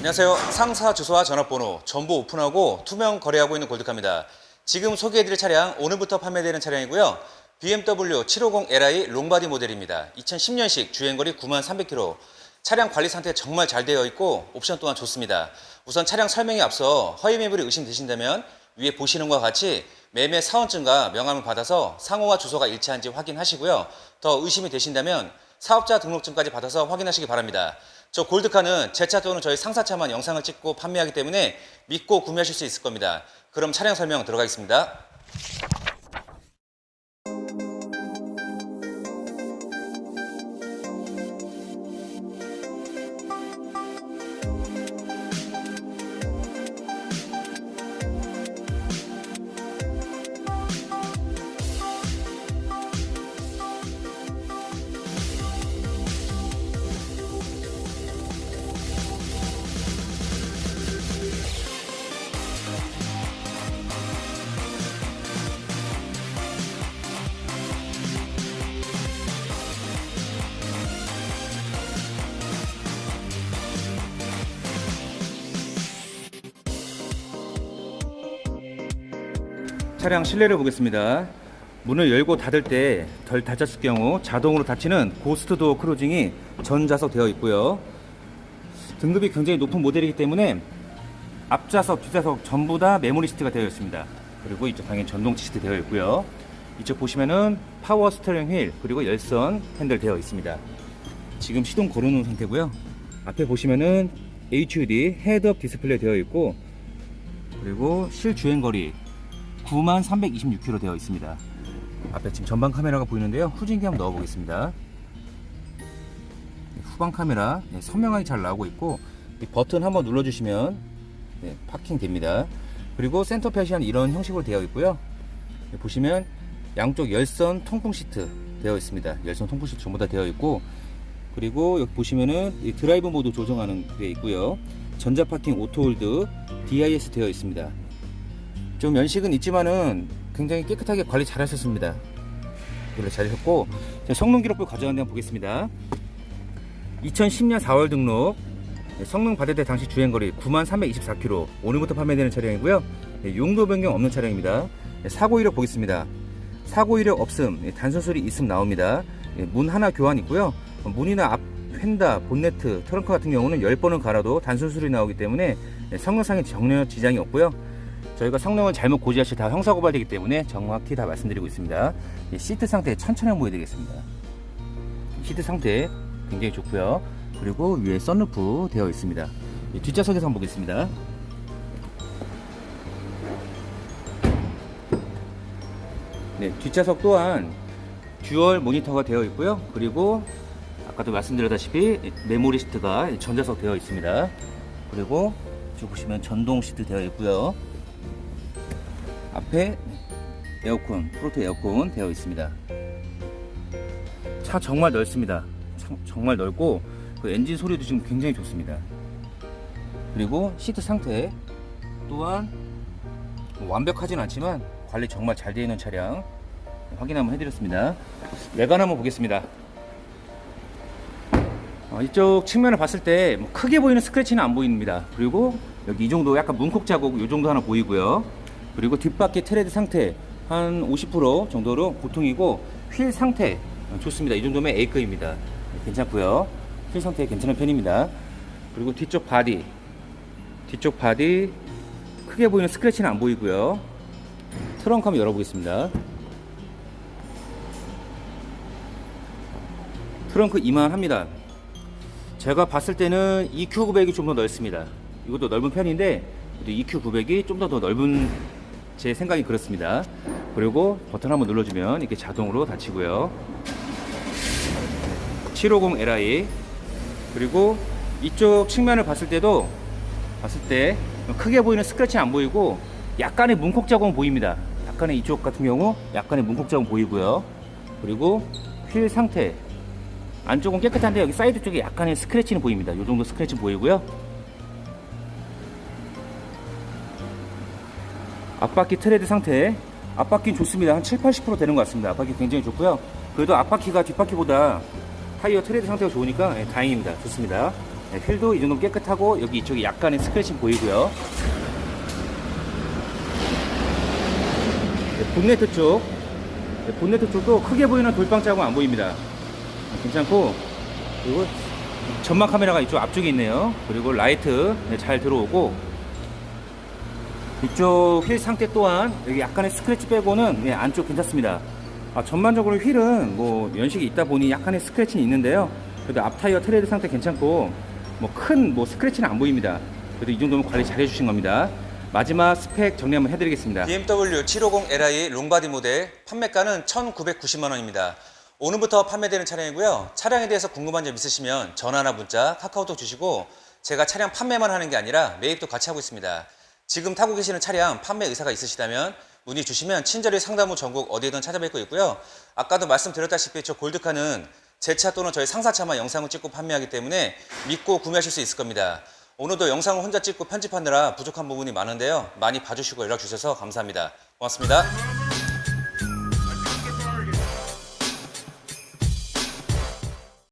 안녕하세요. 상사 주소와 전화번호 전부 오픈하고 투명 거래하고 있는 골드카입니다. 지금 소개해드릴 차량 오늘부터 판매되는 차량이고요. BMW 750li 롱바디 모델입니다. 2010년식 주행거리 9만 300km. 차량 관리 상태 정말 잘 되어 있고 옵션 또한 좋습니다. 우선 차량 설명에 앞서 허위 매물이 의심되신다면 위에 보시는 것과 같이 매매 사원증과 명함을 받아서 상호와 주소가 일치한지 확인하시고요. 더 의심이 되신다면 사업자 등록증까지 받아서 확인하시기 바랍니다. 저 골드카는 제 차 또는 저희 상사차만 영상을 찍고 판매하기 때문에 믿고 구매하실 수 있을 겁니다. 그럼 차량 설명 들어가겠습니다. 차량 실내를 보겠습니다. 문을 열고 닫을 때 덜 닫혔을 경우 자동으로 닫히는 고스트 도어 크로징이 전좌석 되어 있고요. 등급이 굉장히 높은 모델이기 때문에 앞좌석, 뒷좌석 전부 다 메모리 시트가 되어 있습니다. 그리고 이쪽 당연히 전동 시트 되어 있고요. 이쪽 보시면은 파워 스티어링 휠 그리고 열선 핸들 되어 있습니다. 지금 시동 걸어놓은 상태고요. 앞에 보시면은 HUD 헤드업 디스플레이 되어 있고 그리고 실주행 거리 9만 326km 되어 있습니다. 앞에 지금 전방 카메라가 보이는데요. 후진기 한번 넣어보겠습니다. 네, 후방 카메라 네, 선명하게 잘 나오고 있고 이 버튼 한번 눌러주시면 네, 파킹 됩니다. 그리고 센터 패시한 이런 형식으로 되어 있고요. 네, 보시면 양쪽 열선 통풍 시트 되어 있습니다. 열선 통풍 시트 전부 다 되어 있고 그리고 여기 보시면은 이 드라이브 모드 조정하는 게 있고요. 전자 파킹 오토홀드 DIS 되어 있습니다. 좀 연식은 있지만은 굉장히 깨끗하게 관리 잘 하셨습니다. 원래 잘하셨고 자, 성능 기록부 가져왔는데 한번 보겠습니다. 2010년 4월 등록 네, 성능 받을 때 당시 주행거리 9만 324km 오늘부터 판매되는 차량이고요. 네, 용도 변경 없는 차량입니다. 네, 사고 이력 보겠습니다. 사고 이력 없음, 네, 단순 수리 있음 나옵니다. 네, 문 하나 교환 있고요. 어, 문이나 앞 휀다, 본네트, 트렁크 같은 경우는 10번을 갈아도 단순 수리 나오기 때문에 네, 성능상의 전혀 지장이 없고요. 저희가 성능을 잘못 고지할 시다 형사 고발되기 때문에 정확히 다 말씀드리고 있습니다. 이 시트 상태 천천히 보여드리겠습니다. 시트 상태 굉장히 좋고요. 그리고 위에 썬루프 되어 있습니다. 이 뒷좌석에서 한번 보겠습니다. 네, 뒷좌석 또한 듀얼 모니터가 되어 있고요. 그리고 아까도 말씀드렸다시피 메모리 시트가 전자석 되어 있습니다. 그리고 보시면 전동 시트 되어 있고요. 앞에 에어컨, 프로토 에어컨 되어 있습니다. 차 정말 넓습니다. 참- 정말 넓고 그 엔진 소리도 지금 굉장히 좋습니다. 그리고 시트 상태 또한 완벽하진 않지만 관리 정말 잘 되어 있는 차량 확인 한번 해드렸습니다. 외관 한번 보겠습니다. 어, 이쪽 측면을 봤을 때뭐 크게 보이는 스크래치는 안 보입니다. 그리고 여기 이 정도 약간 문콕 자국 이 정도 하나 보이고요. 그리고 뒷바퀴 트레드 상태 한 50% 정도로 보통이고 휠 상태 어, 좋습니다. 이 정도면 A급입니다. 괜찮고요. 휠 상태 괜찮은 편입니다. 그리고 뒤쪽 바디 뒤쪽 바디 크게 보이는 스크래치는 안 보이고요. 트렁크 한번 열어보겠습니다. 트렁크 이만합니다. 제가 봤을 때는 EQ900이 좀 더 넓습니다. 이것도 넓은 편인데 EQ900이 좀 더 더 넓은 제 생각이 그렇습니다. 그리고 버튼 한번 눌러주면 이렇게 자동으로 닫히고요. 750li 그리고 이쪽 측면을 봤을 때도 봤을 때 크게 보이는 스크래치 안 보이고 약간의 문콕 자국은 보입니다. 약간의 이쪽 같은 경우 약간의 문콕 자국 보이고요. 그리고 휠 상태 안쪽은 깨끗한데 여기 사이드 쪽에 약간의 스크래치는 보입니다. 이 정도 스크래치 보이고요. 앞바퀴 트레드 상태 앞바퀴는 좋습니다. 한 7, 80% 되는 것 같습니다. 앞바퀴 굉장히 좋고요. 그래도 앞바퀴가 뒷바퀴보다 타이어 트레드 상태가 좋으니까 예, 다행입니다. 좋습니다. 네, 휠도 이 정도 깨끗하고 여기 이쪽에 약간의 스크래칭 보이고요. 네, 본네트 쪽, 네, 본네트 쪽도 크게 보이는 돌빵 자국 안 보입니다. 아, 괜찮고 그리고 전막 카메라가 이쪽 앞쪽에 있네요. 그리고 라이트 네, 잘 들어오고 이쪽 휠 상태 또한 여기 약간의 스크래치 빼고는 네, 안쪽 괜찮습니다. 아, 전반적으로 휠은 뭐 연식이 있다 보니 약간의 스크래치는 있는데요. 그래도 앞 타이어 트레드 상태 괜찮고 뭐큰뭐 스크래치는 안 보입니다. 그래도 이 정도면 관리 잘 해주신 겁니다. 마지막 스펙 정리 한번 해드리겠습니다. BMW 750li 롱바디 모델 판매가는 1,990만 원입니다. 오늘부터 판매되는 차량이고요. 차량에 대해서 궁금한 점 있으시면 전화나 문자, 카카오톡 주시고 제가 차량 판매만 하는 게 아니라 매입도 같이 하고 있습니다. 지금 타고 계시는 차량 판매 의사가 있으시다면 문의 주시면 친절히 상담 후 전국 어디든 찾아뵙고 있고요. 아까도 말씀드렸다시피 저 골드카는 제 차 또는 저희 상사차만 영상을 찍고 판매하기 때문에 믿고 구매하실 수 있을 겁니다. 오늘도 영상을 혼자 찍고 편집하느라 부족한 부분이 많은데요. 많이 봐주시고 연락 주셔서 감사합니다. 고맙습니다.